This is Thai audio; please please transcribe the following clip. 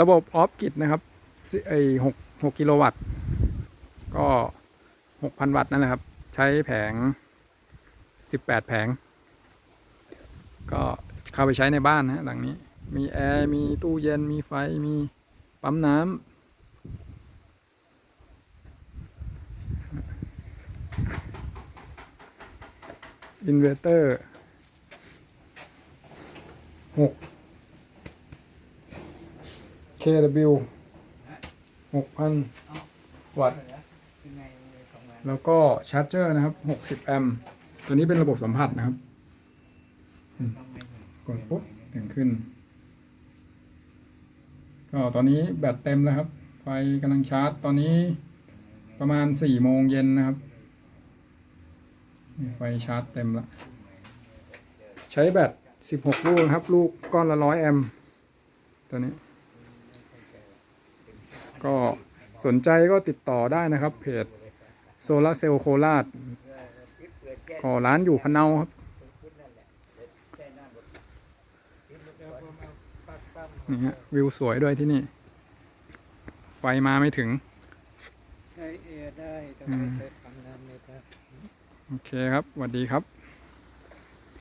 ระบบออฟกิดนะครับไอหกหกกิโลวัตต์ ก็หกพันวัตต์นั่นแหละครับ ใช้แผงสิบแปดแผง ก็เข้าไปใช้ในบ้านนะหลังนี้ มีแอร์ มีตู้เย็น มีไฟ มีปั๊มน้ำอินเวอร์เตอร์หก KW หกพันวัตต์ แล้วก็ชาร์จเจอร์นะครับ 60 แอมป์ ตัวนี้เป็นระบบสัมผัสนะครับ กดปุ๊บถึงขึ้น ก็ตอนนี้แบตเต็มแล้วครับ ไฟกำลังชาร์จ ตอนนี้ประมาณ 4 โมงเย็นนะครับ ไฟชาร์จเต็มล้วใช้แบต 16 ลูกครับ ลูกก้อนละ 100 แอมป์ ตัวนี้ ก็สนใจก็ติดต่อได้นะครับ เพจโซลาเซลล์โคราชก็ร้านอยู่พะเนาครับนี่ฮะวิวสวยด้วยที่นี่ ไฟมาไม่ถึงใช้เอร์ได้แต่ไม่เคยทำงานเลยครับโอเคครับสวัสดีครับ